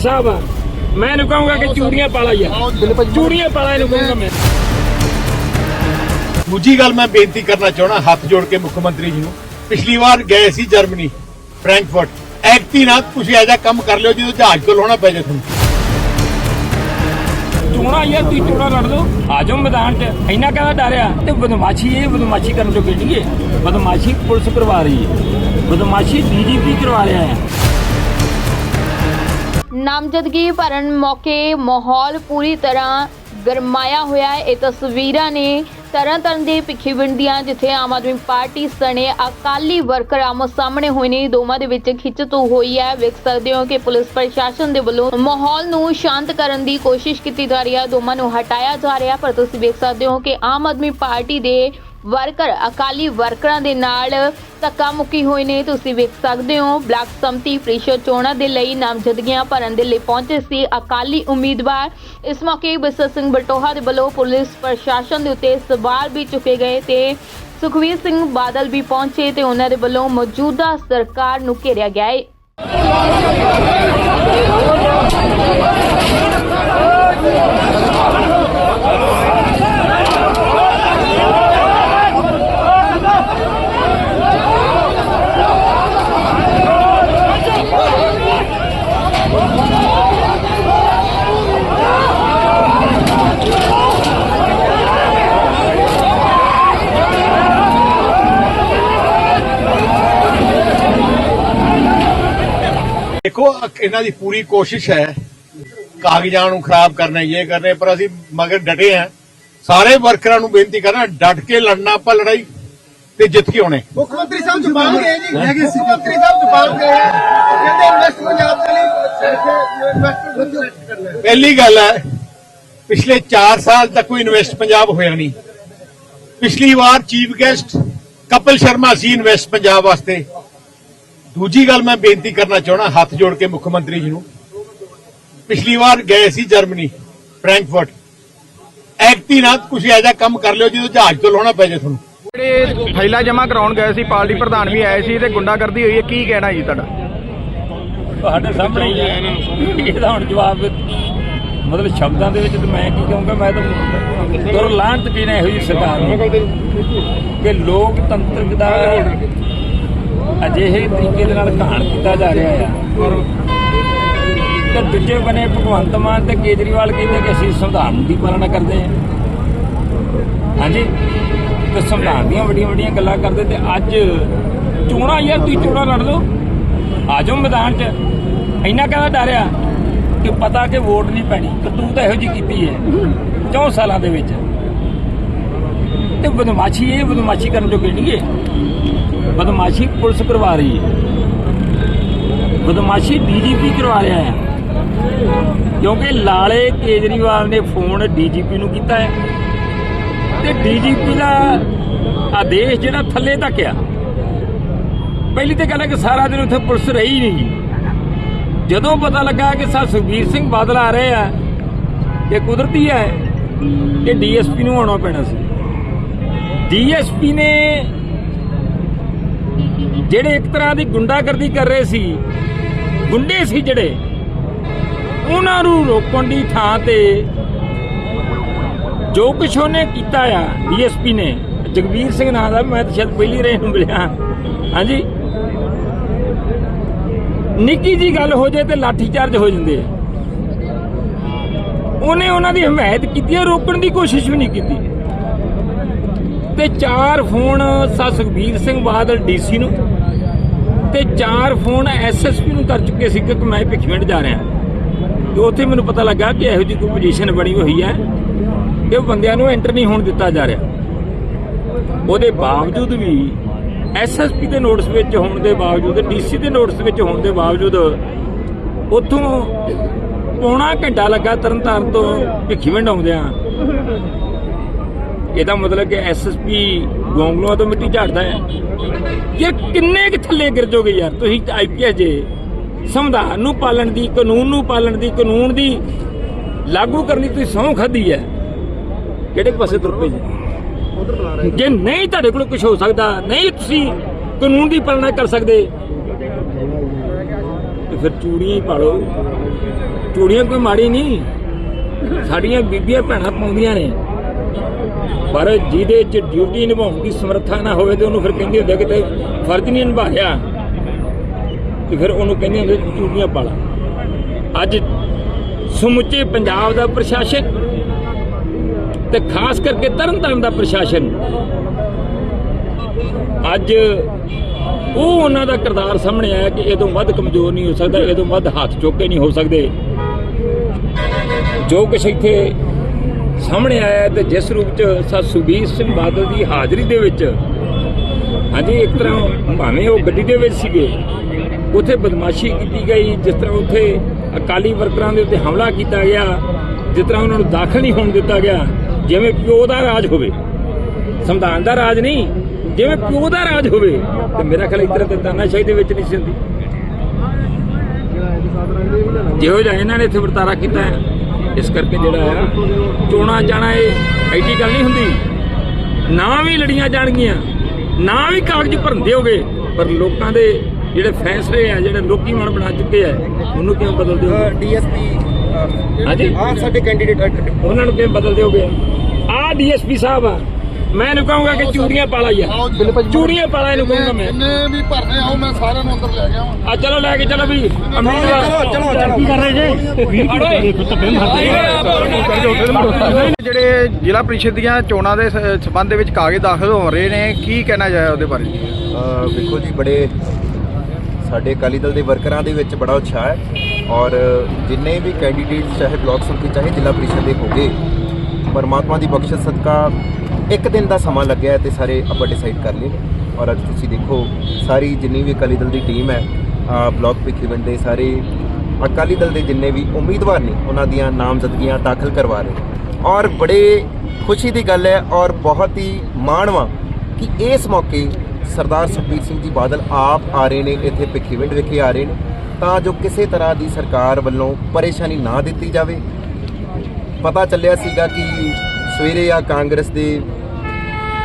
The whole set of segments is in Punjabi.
ਸਾਹਿਬ ਆ ਮੈਂ ਇਹਨੂੰ ਕਹੂੰਗਾ ਕਿ ਚੂੜੀਆਂ ਪਾਲਾ ਯਾਰ। ਚੂੜੀਆਂ ਪਾਲਾ ਇਹਨੂੰ ਕਹੂੰਗਾ ਮੈਂ। ਦੂਜੀ ਗੱਲ ਮੈਂ ਬੇਨਤੀ ਕਰਨਾ ਚਾਹਣਾ ਹੱਥ ਜੋੜ ਕੇ ਮੁੱਖ ਮੰਤਰੀ ਜੀ ਨੂੰ। ਪਿਛਲੀ ਵਾਰ ਗਏ ਸੀ ਜਰਮਨੀ ਫ੍ਰੈਂਕਫਰਟ। ਐਕਟੀ ਨਾਲ ਤੁਸੀਂ ਐਜਾ ਕੰਮ ਕਰ ਲਿਓ ਜਦੋਂ ਜਹਾਜ਼ ਕੋਲ ਹੋਣਾ ਪੈ ਜਾ ਤੁਹਾਨੂੰ। ਚੋਣਾ ਯਾਰ ਤੁਸੀਂ ਚੋਣਾ ਲੜ ਦੋ। ਆ ਜਾਓ ਮੈਦਾਨ 'ਚ। ਇੰਨਾ ਕਹਿੰਦਾ ਡਰਿਆ ਤੇ ਬਦਮਾਸ਼ੀ ਇਹ ਬਦਮਾਸ਼ੀ ਕਰਨ ਤੋਂ ਕਿਹੜੀ ਹੈ। ਬਦਮਾਸ਼ੀ ਪੁਲਿਸ ਕਰਵਾ ਰਹੀ ਹੈ। ਬਦਮਾਸ਼ੀ ਡੀਜੀਪੀ ਕਰਵਾ ਰਿਹਾ ਹੈ। ਨਾਮਜ਼ਦਗੀ ਭਰਨ ਮੌਕੇ ਮਾਹੌਲ ਪੂਰੀ ਤਰ੍ਹਾਂ ਗਰਮਾਇਆ ਹੋਇਆ ਹੈ। ਇਹ ਤਸਵੀਰਾਂ ਨੇ ਤਰਨਤਾਰਨ ਦੇ ਭਿੱਖੀਵਿੰਡ ਦੀਆਂ, ਜਿੱਥੇ ਆਮ ਆਦਮੀ ਪਾਰਟੀ ਸਣੇ ਅਕਾਲੀ ਵਰਕਰ ਆਮੋ ਸਾਹਮਣੇ ਹੋਏ ਨੇ। ਦੋਵਾਂ ਦੇ ਵਿੱਚ ਖਿੱਚਤੂ ਹੋਈ ਹੈ। ਵੇਖ ਸਕਦੇ ਹੋ ਕਿ ਪੁਲਿਸ ਪ੍ਰਸ਼ਾਸਨ ਦੇ ਵੱਲੋਂ ਮਾਹੌਲ ਨੂੰ ਸ਼ਾਂਤ ਕਰਨ ਦੀ ਕੋਸ਼ਿਸ਼ ਕੀਤੀ ਜਾ ਰਹੀ ਹੈ। ਦੋਵਾਂ ਨੂੰ ਹਟਾਇਆ ਜਾ ਰਿਹਾ ਪਰ ਤੁਸੀਂ ਵੇਖ ਸਕਦੇ ਹੋ ਕਿ ਆਮ ਆਦਮੀ ਪਾਰਟੀ ਦੇ ਵਰਕਰ, ਅਕਾਲੀ ਵਰਕਰਾਂ ਦੇ ਨਾਲ ਧੱਕਾ ਮੁੱਕੀ ਹੋਏ ਨੇ। ਤੁਸੀਂ ਵੇਖ ਸਕਦੇ ਹੋ, ਬਲਾਕ ਸੰਮਤੀ ਪ੍ਰੀਸ਼ਦ ਚੋਣਾਂ ਦੇ ਲਈ ਨਾਮਜ਼ਦਗੀਆਂ ਭਰਨ ਦੇ ਲਈ ਪਹੁੰਚੇ ਸੀ ਅਕਾਲੀ ਉਮੀਦਵਾਰ। ਇਸ ਮੌਕੇ ਬਿਸਰ ਸਿੰਘ ਬਟੋਹਾ ਦੇ ਵੱਲੋਂ ਪੁਲਿਸ ਪ੍ਰਸ਼ਾਸਨ ਦੇ ਉੱਤੇ ਸਵਾਲ ਵੀ ਚੁੱਕੇ ਗਏ ਤੇ ਸੁਖਵੀਰ ਸਿੰਘ ਬਾਦਲ ਵੀ ਪਹੁੰਚੇ ਤੇ ਉਹਨਾਂ ਦੇ ਵੱਲੋਂ ਮੌਜੂਦਾ ਸਰਕਾਰ ਨੂੰ ਘੇਰਿਆ ਗਿਆ ਹੈ ਦੇਖੋ ਇਹਨਾਂ ਦੀ ਪੂਰੀ ਕੋਸ਼ਿਸ਼ ਹੈ ਕਾਗਜ਼ਾਂ ਨੂੰ ਖਰਾਬ ਕਰਨਾ ਇਹ ਕਰਨੇ ਪਰ ਅਸੀਂ ਮਗਰ ਡਟੇ ਹਾਂ। ਸਾਰੇ ਵਰਕਰਾਂ ਨੂੰ ਬੇਨਤੀ ਕਰਨਾ ਡਟ ਕੇ ਲੜਨਾ ਆਪਾਂ ਲੜਾਈ ਤੇ ਜਿੱਤ ਕੇ ਆਉਣੇ। ਮੁੱਖ ਮੰਤਰੀ ਸਾਹਿਬ ਜਪਾਨ ਗਏ ਜੀ। ਮੁੱਖ ਮੰਤਰੀ ਸਾਹਿਬ ਜਪਾਨ ਗਏ ਆ। ਕਹਿੰਦੇ ਇਨਵੈਸਟ ਪੰਜਾਬ ਦੇ ਲਈ ਕਰਨਾ। ਪਹਿਲੀ ਗੱਲ ਹੈ ਪਿਛਲੇ 4 ਸਾਲ ਤੱਕ ਕੋਈ ਇਨਵੈਸਟ ਪੰਜਾਬ ਹੋਇਆ ਨਹੀਂ। ਪਿਛਲੀ ਵਾਰ ਚੀਫ ਗੈਸਟ ਕਪਿਲ ਸ਼ਰਮਾ ਸੀ ਇਨਵੈਸਟ ਪੰਜਾਬ ਵਾਸਤੇ। ਦੂਜੀ ਗੱਲ ਮੈਂ ਬੇਨਤੀ ਕਰਨਾ ਚਾਹਣਾ ਹੱਥ ਜੋੜ ਕੇ ਮੁੱਖ ਮੰਤਰੀ ਜੀ ਨੂੰ। ਪਿਛਲੀ ਵਾਰ ਗਏ ਸੀ ਜਰਮਨੀ ਫ੍ਰੈਂਕਫਰਟ। ਐਕਟੀ ਨਾਲ ਤੁਸੀਂ ਐਜਾ ਕੰਮ ਕਰ ਲਿਓ ਜਦੋਂ ਜਹਾਜ਼ ਤੋਂ ਲਾਉਣਾ ਪੈ ਜਾ ਤੁਹਾਨੂੰ। ਜਿਹੜੇ ਫਾਈਲਾਂ ਜਮ੍ਹਾਂ ਕਰਾਉਣ ਗਏ ਸੀ ਪਾਰਟੀ ਪ੍ਰਧਾਨ ਵੀ ਆਏ ਸੀ ਤੇ ਗੁੰਡਾਗਰਦੀ ਹੋਈ ਹੈ ਕੀ ਕਹਿਣਾ ਜੀ ਤੁਹਾਡਾ? ਤੁਹਾਡੇ ਸਾਹਮਣੇ ਹੀ ਹੈ। ਇਹਦਾ ਹੁਣ ਜਵਾਬ ਮਤਲਬ ਸ਼ਬਦਾਂ ਦੇ ਵਿੱਚ ਤਾਂ ਮੈਂ ਕੀ ਕਹੂੰਗਾ ਮੈਂ ਤਾਂ ਦੁਰ ਲਾਂਤ ਕੀ ਨਾ ਇਹੋ ਜਿਹੀ ਸਰਕਾਰ ਨੂੰ ਕਿ ਲੋਕਤੰਤਰ ਦਾ ਅਜਿਹੇ ਤਰੀਕੇ ਦੇ ਨਾਲ ਘਾਣ ਕੀਤਾ ਜਾ ਰਿਹਾ ਆ। ਤੇ ਦੂਜੇ ਬਨੇ ਭਗਵੰਤ ਮਾਨ ਤੇ ਕੇਜਰੀਵਾਲ ਕਹਿੰਦੇ ਕਿ ਅਸੀਂ ਸੰਵਿਧਾਨ ਦੀ ਪਾਲਣਾ ਕਰਦੇ ਹਾਂ ਹਾਂਜੀ? ਤੇ ਸੰਵਿਧਾਨ ਦੀਆਂ ਵੱਡੀਆਂ ਵੱਡੀਆਂ ਗੱਲਾਂ ਕਰਦੇ ਤੇ ਅੱਜ ਚੋਣਾਂ ਯਾਰ, ਤੁਸੀਂ ਚੋਣਾਂ ਲੜ ਲਓ। ਆ ਜਾਓ ਮੈਦਾਨ 'ਚ। ਇੰਨਾ ਕਹਿੰਦਾ ਡਰਿਆ ਕਿ ਪਤਾ ਕਿ ਵੋਟ ਨਹੀਂ ਪੈਣੀ। ਤੂੰ ਤਾਂ ਇਹੋ ਜੀ ਕੀਤੀ ਹੈ 4 ਸਾਲਾਂ ਦੇ ਵਿੱਚ। ਤੇ ਬਦਮਾਸ਼ੀ ਇਹ ਬਦਮਾਸ਼ੀ ਕਰਨ ਜੋ ਕਿਹੜੀ ਹੈ ਬਦਮਾਸ਼ੀ ਪੁਲਿਸ ਕਰਵਾ ਰਹੀ ਹੈ। ਬਦਮਾਸ਼ੀ ਡੀਜੀਪੀ ਕਰਵਾ ਰਿਹਾ ਹੈ। ਕਿਉਂਕਿ ਲਾਲੇ ਕੇਜਰੀਵਾਲ ਨੇ ਫੋਨ ਡੀਜੀਪੀ ਨੂੰ ਕੀਤਾ ਹੈ। ਤੇ ਡੀਜੀਪੀ ਦਾ ਆਦੇਸ਼ ਜਿਹੜਾ ਥੱਲੇ ਤੱਕ ਆ। ਪਹਿਲੀ ਤੇ ਗੱਲ ਹੈ ਕਿ ਸਾਰਾ ਦਿਨ ਉੱਥੇ ਪੁਲਿਸ ਰਹੀ ਨਹੀਂ। ਜਦੋਂ ਪਤਾ ਲੱਗਾ ਕਿ ਸਰ ਸੁਖਬੀਰ ਸਿੰਘ ਬਾਦਲ ਆ ਰਹੇ ਆ, ਇਹ ਕੁਦਰਤੀ ਹੈ ਕਿ ਡੀਐਸਪੀ ਨੂੰ ਆਉਣਾ ਪੈਣਾ ਸੀ। ਡੀਐਸਪੀ ਨੇ ਜਿਹੜੇ ਇੱਕ ਤਰ੍ਹਾਂ ਦੀ ਗੁੰਡਾਗਰਦੀ ਕਰ ਰਹੇ ਸੀ, ਗੁੰਡੇ ਸੀ ਜਿਹੜੇ, ਉਹਨਾਂ ਨੂੰ ਰੋਕਣ ਦੀ ਥਾਂ ਤੇ ਜੋ ਕੁਛ ਉਹਨੇ ਕੀਤਾ ਆ, ਡੀਐਸਪੀ ਨੇ, ਜਗਵੀਰ ਸਿੰਘ ਨਾਂ ਦਾ, ਮੈਂ ਤਾਂ ਸ਼ਾਇਦ ਪਹਿਲੀ ਰੇ ਨੂੰ ਮਿਲਿਆ। ਹਾਂਜੀ। ਨਿੱਕੀ ਜੀ ਗੱਲ ਹੋ ਜਾਏ ਤੇ ਲਾਠੀ ਚਾਰਜ ਹੋ ਜਾਂਦੇ ਉਹਨੇ ਉਹਨਾਂ ਦੀ ਹਮਾਇਤ ਕੀਤੀ ਹੈ ਰੋਕਣ ਦੀ ਕੋਸ਼ਿਸ਼ ਵੀ ਨਹੀਂ ਕੀਤੀ। ਤੇ ਚਾਰ ਫੋਨ ਸਾ ਸੁਖਬੀਰ ਸਿੰਘ ਬਾਦਲ ਡੀਸੀ ਨੂੰ ਤੇ ਚਾਰ ਫੋਨ ਐਸਐਸਪੀ ਨੂੰ ਕਰ ਚੁੱਕੇ ਸੀ ਕਿ ਮੈਂ ਭਿੱਖੀਵਿੰਡ ਜਾ ਰਿਹਾ। ਤੇ ਉੱਥੇ ਮੈਨੂੰ ਪਤਾ ਲੱਗਾ ਕਿ ਇਹੋ ਜਿਹੀ ਕੋਈ ਪੋਜੀਸ਼ਨ ਬਣੀ ਹੋਈ ਹੈ ਕਿ ਬੰਦਿਆਂ ਨੂੰ ਐਂਟਰ ਨਹੀਂ ਹੋਣ ਦਿੱਤਾ ਜਾ ਰਿਹਾ। ਉਹਦੇ ਬਾਵਜੂਦ ਵੀ ਐਸਐਸਪੀ ਦੇ ਨੋਟਿਸ ਵਿੱਚ ਹੋਣ ਦੇ ਬਾਵਜੂਦ ਡੀਸੀ ਦੇ ਨੋਟਿਸ ਵਿੱਚ ਹੋਣ ਦੇ ਬਾਵਜੂਦ ਉੱਥੋਂ ਪੌਣਾ ਘੰਟਾ ਲੱਗਾ ਤਰਨਤਾਰਨ ਤੋਂ ਭਿੱਖੀਵਿੰਡ ਆਉਂਦਿਆਂ। ਇਹਦਾ ਮਤਲਬ ਕਿ ਐਸਐਸਪੀ ਗੋਂਗਲੋਆਂ ਤੋਂ ਮਿੱਟੀ ਝਾੜਦਾ ਹੈ। ਯਾਰ ਕਿੰਨੇ ਕਿ ਥੱਲੇ ਗਿਰ ਜਾਓਗੇ ਯਾਰ, ਤੁਸੀਂ ਆਈਪੀਐਸ ਜੇ ਸੰਵਿਧਾਨ ਨੂੰ ਪਾਲਣ ਦੀ, ਕਾਨੂੰਨ ਨੂੰ ਪਾਲਣ ਦੀ, ਕਾਨੂੰਨ ਦੀ ਲਾਗੂ ਕਰਨੀ ਤੁਸੀਂ ਸਹੁੰ ਖਾਧੀ ਹੈ। ਕਿਹੜੇ ਪਾਸੇ ਤੁਰ ਪਏ ਜੀ? ਜੇ ਨਹੀਂ ਤੁਹਾਡੇ ਕੋਲ ਕੁਝ ਹੋ ਸਕਦਾ, ਨਹੀਂ ਤੁਸੀਂ ਕਾਨੂੰਨ ਦੀ ਪਾਲਣਾ ਕਰ ਸਕਦੇ, ਤੇ ਫਿਰ ਚੂੜੀਆਂ ਹੀ ਪਾਲੋ ਚੂੜੀਆਂ ਕੋਈ ਮਾੜੀ ਨਹੀਂ, ਸਾਡੀਆਂ ਬੀਬੀਆਂ ਭੈਣਾਂ ਪਾਉਂਦੀਆਂ ਨੇ। ਪਰ ਜਿਹਦੇ ਚ ਡਿਊਟੀ ਨਿਭਾਉਣ ਦੀ ਸਮਰੱਥਾ ਨਾ ਹੋਵੇ ਤੇ ਉਹਨੂੰ ਫਿਰ ਕਹਿੰਦੇ ਹੁੰਦੇ ਕਿ ਤੇ ਫਰਜ਼ ਨਹੀਂ ਨਿਭਾਇਆ। ਤੇ ਫਿਰ ਉਹਨੂੰ ਕਹਿੰਦੇ ਹੁੰਦੇ ਚੂੜੀਆਂ ਪਾਲਾ। ਅੱਜ ਸਮੁੱਚੇ ਪੰਜਾਬ ਦਾ ਪ੍ਰਸ਼ਾਸਨ ਤੇ ਖਾਸ ਕਰਕੇ ਤਰਨਤਾਰਨ ਦਾ ਪ੍ਰਸ਼ਾਸਨ, ਅੱਜ ਉਹ ਉਹਨਾਂ ਦਾ ਕਿਰਦਾਰ ਸਾਹਮਣੇ ਆਇਆ ਕਿ ਇਹ ਤੋਂ ਵੱਧ ਕਮਜ਼ੋਰ ਨਹੀਂ ਹੋ ਸਕਦਾ, ਇਹ ਤੋਂ ਵੱਧ ਹੱਥ ਚੁੱਕੇ ਨਹੀਂ ਹੋ ਸਕਦੇ। ਜੋ ਕੁਛ ਇੱਥੇ ਸਾਹਮਣੇ ਆਇਆ ਤੇ ਜਿਸ ਰੂਪ ਚ ਸਰ ਸੁਖਬੀਰ ਸਿੰਘ ਬਾਦਲ ਦੀ ਹਾਜ਼ਰੀ ਦੇ ਵਿੱਚ, ਹਾਂਜੀ, ਇੱਕ ਤਰ੍ਹਾਂ ਭਾਵੇਂ ਉਹ ਗੱਡੀ ਦੇ ਵਿੱਚ ਸੀਗੇ, ਉੱਥੇ ਬਦਮਾਸ਼ੀ ਕੀਤੀ ਗਈ, ਜਿਸ ਤਰ੍ਹਾਂ ਉੱਥੇ ਅਕਾਲੀ ਵਰਕਰਾਂ ਦੇ ਉੱਤੇ ਹਮਲਾ ਕੀਤਾ ਗਿਆ, ਜਿਸ ਤਰ੍ਹਾਂ ਉਹਨਾਂ ਨੂੰ ਦਾਖਲ ਨਹੀਂ ਹੋਣ ਦਿੱਤਾ ਗਿਆ, ਜਿਵੇਂ ਪਿਓ ਦਾ ਰਾਜ ਹੋਵੇ, ਸੰਵਿਧਾਨ ਦਾ ਰਾਜ ਨਹੀਂ, ਜਿਵੇਂ ਪਿਓ ਦਾ ਰਾਜ ਹੋਵੇ, ਤੇ ਮੇਰਾ ਖਿਆਲ ਇਸ ਤਰ੍ਹਾਂ ਤੇ ਤਾਨਾਸ਼ਾਹੀ ਦੇ ਵਿੱਚ ਨਹੀਂ ਸੀ ਹੁੰਦੀ। ਜਿਹੋ ਜਿਹਾ ਇਹਨਾਂ ਨੇ ਇੱਥੇ ਵਰਤਾਰਾ ਕੀਤਾ ਹੈ। ਇਸ ਕਰਕੇ ਜਿਹੜਾ ਆ ਚੋਣਾ ਜਾਣਾ ਇਹ ਐਡੀ ਗੱਲ ਨਹੀਂ ਹੁੰਦੀ। ਨਾ ਵੀ ਲੜੀਆਂ ਜਾਣਗੀਆਂ ਨਾ ਵੀ ਕਾਗਜ਼ ਭਰਨਦੇ ਹੋਗੇ ਪਰ ਲੋਕਾਂ ਦੇ ਜਿਹੜੇ ਫੈਸਲੇ ਆ ਜਿਹੜੇ ਲੋਕੀ ਮਨ ਬਣਾ ਚੁੱਕੇ ਆ ਉਹਨੂੰ ਕਿਵੇਂ ਬਦਲ ਦਿਓਗੇ? ਡੀਐਸਪੀ ਹਾਂਜੀ। ਆ ਸਾਡੇ ਕੈਂਡੀਡੇਟ ਉਹਨਾਂ ਨੂੰ ਕਿਵੇਂ ਬਦਲ ਦਿਓਗੇ? ਆ ਡੀਐਸਪੀ ਸਾਹਿਬ ਆ ਮੈਂ ਇਹਨੂੰ ਕਹੂੰਗਾ ਕਿ ਚੂੜੀਆਂ ਪਾਲਾ ਯਾਰ। ਚੂੜੀਆਂ ਪਾਲਾ ਇਹਨੂੰ ਕਹੂੰਗਾ ਮੈਂ। ਜਿੰਨੇ ਵੀ ਭਰਨੇ ਆਓ ਮੈਂ ਸਾਰਿਆਂ ਨੂੰ ਅੰਦਰ ਲੈ ਗਿਆ ਆ ਚਲੋ ਲੈ ਕੇ ਚਲੋ ਵੀ। ਉਮੀਦਵਾਰ ਚਲੋ ਕੀ ਕਰ ਰਹੇ ਜੇ? ਜਿਹੜੇ ਜ਼ਿਲ੍ਹਾ ਪ੍ਰੀਸ਼ਦ ਦੀਆਂ ਚੋਣਾਂ ਦੇ ਸੰਬੰਧ ਦੇ ਵਿੱਚ ਕਾਗਜ਼ ਦਾਖਲ ਹੋ ਰਹੇ ਨੇ ਕੀ ਕਹਿਣਾ ਚਾਹੀਦਾ ਉਹਦੇ ਬਾਰੇ? ਅ, ਵੇਖੋ ਜੀ ਬੜੇ ਸਾਡੇ ਅਕਾਲੀ ਦਲ ਦੇ ਵਰਕਰਾਂ ਦੇ ਵਿੱਚ ਬੜਾ ਉਤਸ਼ਾਹ ਹੈ। ਔਰ ਜਿੰਨੇ ਵੀ ਕੈਂਡੀਡੇਟ ਚਾਹੇ ਬਲਾਕ ਸੰਮਤੀ ਚਾਹੇ ਜ਼ਿਲ੍ਹਾ ਪ੍ਰੀਸ਼ਦ ਦੇ ਹੋਗੇ ਪਰਮਾਤਮਾ ਦੀ ਬਖਸ਼ਿਸ਼ ਸਦਕਾ ਇੱਕ ਦਿਨ ਦਾ ਸਮਾਂ ਲੱਗਿਆ ਹੈ ਤੇ ਸਾਰੇ ਆਪਾਂ ਡਿਸਾਈਡ ਕਰ ਲਏ। ਔਰ ਅੱਜ ਤੁਸੀਂ ਦੇਖੋ ਸਾਰੀ ਜਿੰਨੀ ਵੀ ਅਕਾਲੀ ਦਲ ਦੀ ਟੀਮ ਹੈ ਅ, ਬਲਾਕ ਭਿੱਖੀਵਿੰਡ ਦੇ ਸਾਰੇ ਅਕਾਲੀ ਦਲ ਦੇ ਜਿੰਨੇ ਵੀ ਉਮੀਦਵਾਰ ਨੇ ਉਹਨਾਂ ਦੀਆਂ ਨਾਮਜ਼ਦਗੀਆਂ ਦਾਖਲ ਕਰਵਾ ਰਹੇ ਔਰ ਬੜੇ ਖੁਸ਼ੀ ਦੀ ਗੱਲ ਹੈ ਔਰ ਬਹੁਤ ਹੀ ਮਾਣਵਾ ਕਿ ਇਸ ਮੌਕੇ ਸਰਦਾਰ ਸੁਖਬੀਰ ਸਿੰਘ ਜੀ ਬਾਦਲ ਆਪ ਆ ਰਹੇ ਨੇ ਇੱਥੇ ਭਿੱਖੀਵਿੰਡ ਵਿਖੇ ਆ ਰਹੇ ਨੇ। ਤਾਂ ਜੋ ਕਿਸੇ ਤਰ੍ਹਾਂ ਦੀ ਸਰਕਾਰ ਵੱਲੋਂ ਪਰੇਸ਼ਾਨੀ ਨਾ ਦਿੱਤੀ ਜਾਵੇ। ਪਤਾ ਚੱਲਿਆ ਸੀਗਾ ਕਿ ਸਵੇਰੇ ਆ ਕਾਂਗਰਸ ਦੇ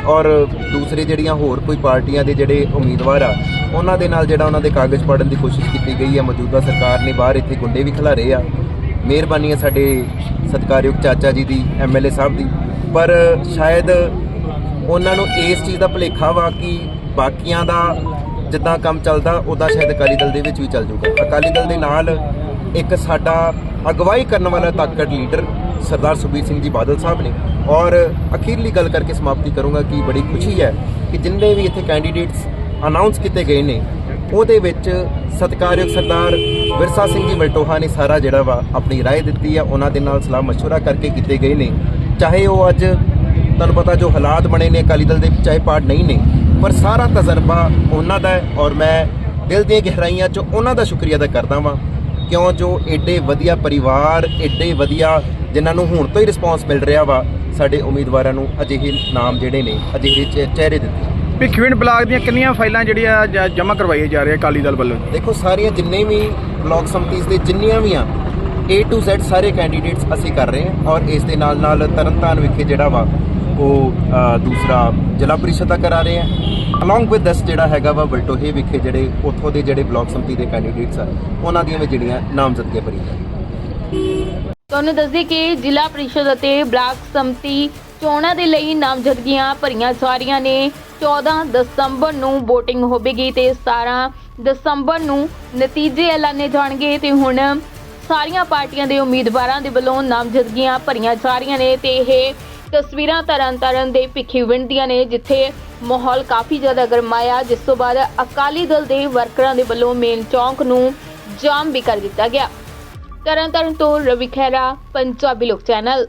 ਔਰ ਦੂਸਰੇ ਜਿਹੜੀਆਂ ਹੋਰ ਕੋਈ ਪਾਰਟੀਆਂ ਦੇ ਜਿਹੜੇ ਉਮੀਦਵਾਰ ਆ, ਉਹਨਾਂ ਦੇ ਨਾਲ ਜਿਹੜਾ ਉਹਨਾਂ ਦੇ ਕਾਗਜ਼ ਪਾੜਨ ਦੀ ਕੋਸ਼ਿਸ਼ ਕੀਤੀ ਗਈ ਹੈ ਮੌਜੂਦਾ ਸਰਕਾਰ ਨੇ ਬਾਹਰ ਇੱਥੇ ਗੁੰਡੇ ਵੀ ਖਿਲਾਰੇ ਆ। ਮਿਹਰਬਾਨੀ ਹੈ ਸਾਡੇ ਸਤਿਕਾਰਯੋਗ ਚਾਚਾ ਜੀ ਦੀ ਐਮਐਲਏ ਸਾਹਿਬ ਦੀ। ਪਰ ਸ਼ਾਇਦ ਉਹਨਾਂ ਨੂੰ ਇਸ ਚੀਜ਼ ਦਾ ਭੁਲੇਖਾ ਵਾ ਕਿ ਬਾਕੀਆਂ ਦਾ ਜਿੱਦਾਂ ਕੰਮ ਚੱਲਦਾ ਉਦਾਂ ਸ਼ਾਇਦ ਅਕਾਲੀ ਦਲ ਦੇ ਵਿੱਚ ਵੀ ਚੱਲ ਜਾਊਗਾ। ਅਕਾਲੀ ਦਲ ਦੇ ਨਾਲ ਇੱਕ ਸਾਡਾ ਅਗਵਾਈ ਕਰਨ ਵਾਲਾ ਤਾਕਤ ਲੀਡਰ ਸਰਦਾਰ ਸੁਖਬੀਰ ਸਿੰਘ ਜੀ ਬਾਦਲ ਸਾਹਿਬ ਨੇ। ਔਰ ਅਖੀਰਲੀ ਗੱਲ ਕਰਕੇ ਸਮਾਪਤੀ ਕਰੂੰਗਾ ਕਿ ਬੜੀ ਖੁਸ਼ੀ ਹੈ ਕਿ ਜਿੰਨੇ ਵੀ ਇੱਥੇ ਕੈਂਡੀਡੇਟਸ ਅਨਾਉਂਸ ਕੀਤੇ ਗਏ ਨੇ ਉਹਦੇ ਵਿੱਚ ਸਤਿਕਾਰਯੋਗ ਸਰਦਾਰ ਵਿਰਸਾ ਸਿੰਘ ਜੀ ਮਲਟੋਹਾ ਨੇ ਸਾਰਾ ਜਿਹੜਾ ਵਾ ਆਪਣੀ رائے ਦਿੱਤੀ ਆ ਉਹਨਾਂ ਦੇ ਨਾਲ ਸਲਾਹ مشورہ ਕਰਕੇ ਕੀਤੇ ਗਏ ਨੇ ਚਾਹੇ ਉਹ ਅੱਜ ਤੁਹਾਨੂੰ ਪਤਾ ਜੋ ਹਾਲਾਤ ਬਣੇ ਨੇ ਅਕਾਲੀ ਦਲ ਦੇ ਵਿੱਚ ਚਾਹੇ ਪਾਰਟ ਨਹੀਂ ਨੇ ਪਰ ਸਾਰਾ ਤਜਰਬਾ ਉਹਨਾਂ ਦਾ ਹੈ ਔਰ ਮੈਂ ਦਿਲ ਦੀਆਂ ਗਹਿਰਾਈਆਂ 'ਚੋਂ ਉਹਨਾਂ ਦਾ ਸ਼ੁਕਰੀਆ ਅਦਾ ਕਰਦਾ ਵਾਂ ਕਿਉਂ ਜੋ ਏਡੇ ਵਧੀਆ ਪਰਿਵਾਰ ਏਡੇ ਵਧੀਆ ਜਿਨ੍ਹਾਂ ਨੂੰ ਹੁਣ ਤੋਂ ਹੀ ਰਿਸਪੌਂਸ ਮਿਲ ਰਿਹਾ ਵਾ ਸਾਡੇ ਉਮੀਦਵਾਰਾਂ ਨੂੰ ਅਜਿਹੇ ਨਾਮ ਜਿਹੜੇ ਨੇ ਅਜਿਹੇ ਚ- ਚਿਹਰੇ ਦਿੱਤੇ। ਭਿੱਖੀਵਿੰਡ ਬਲਾਕ ਦੀਆਂ ਕਿੰਨੀਆਂ ਫਾਈਲਾਂ ਜਿਹੜੀਆਂ ਜਮ੍ਹਾਂ ਕਰਵਾਈਆਂ ਜਾ ਰਹੀਆਂ ਅਕਾਲੀ ਦਲ ਵੱਲੋਂ? ਦੇਖੋ ਸਾਰੀਆਂ ਜਿੰਨੇ ਵੀ ਬਲਾਕ ਸੰਮਤੀਜ਼ ਦੇ ਜਿੰਨੀਆਂ ਵੀ ਆ A to Z ਸਾਰੇ ਕੈਂਡੀਡੇਟਸ ਅਸੀਂ ਕਰ ਰਹੇ ਹਾਂ ਔਰ ਇਸ ਦੇ ਨਾਲ ਨਾਲ ਤਰਨਤਾਰਨ ਵਿਖੇ ਜਿਹੜਾ ਵਾ ਉਹ ਅ, ਦੂਸਰਾ ਜ਼ਿਲ੍ਹਾ ਪ੍ਰੀਸ਼ਦ ਦਾ ਕਰਾ ਰਹੇ ਹਾਂ। ਅਲੋਂਗ ਵਿਦ ਦਸ ਜਿਹੜਾ ਹੈਗਾ ਵਾ ਬਲਟੋਹੇ ਵਿਖੇ ਜਿਹੜੇ ਉੱਥੋਂ ਦੇ ਜਿਹੜੇ ਬਲਾਕ ਸੰਮਤੀ ਦੇ ਕੈਂਡੀਡੇਟਸ ਆ ਉਹਨਾਂ ਦੀਆਂ ਵੀ ਜਿਹੜੀਆਂ ਨਾਮਜ਼ਦਗੀਆਂ ਭਰੀਆਂ ਤੁਹਾਨੂੰ ਦੱਸਦੀ ਕਿ ਜ਼ਿਲ੍ਹਾ ਪ੍ਰੀਸ਼ਦ ਅਤੇ ਬਲਾਕ ਸੰਮਤੀ ਚੋਣਾਂ ਦੇ ਲਈ ਨਾਮਜ਼ਦਗੀਆਂ ਭਰੀਆਂ ਜਾ ਰਹੀਆਂ ਨੇ 14 ਦਸੰਬਰ ਨੂੰ VOTING ਹੋਵੇਗੀ ਤੇ 17 ਦਸੰਬਰ ਨੂੰ ਨਤੀਜੇ ਐਲਾਨੇ ਜਾਣਗੇ ਤੇ ਹੁਣ ਸਾਰੀਆਂ ਪਾਰਟੀਆਂ ਦੇ ਉਮੀਦਵਾਰਾਂ ਦੇ ਵੱਲੋਂ ਨਾਮਜ਼ਦਗੀਆਂ ਭਰੀਆਂ ਜਾ ਰਹੀਆਂ ਨੇ ਤੇ ਇਹ ਤਸਵੀਰਾਂ ਤਰਨਤਾਰਨ ਦੇ ਭਿੱਖੀਵਿੰਡ ਦੀਆਂ ਨੇ, ਜਿੱਥੇ ਮਾਹੌਲ ਕਾਫੀ ਜ਼ਿਆਦਾ ਗਰਮਾਇਆ। ਜਿਸ ਤੋਂ ਬਾਅਦ ਅਕਾਲੀ ਦਲ ਦੇ ਵਰਕਰਾਂ ਦੇ ਵੱਲੋਂ ਮੇਨ ਚੌਂਕ ਨੂੰ ਜਾਮ ਵੀ ਕਰ ਦਿੱਤਾ ਗਿਆ। ਤਰਨਤਾਰਨ ਤੋਂ ਰਵੀ ਖਹਿਰਾ ਪੰਜਾਬੀ ਲੋਕ ਚੈਨਲ।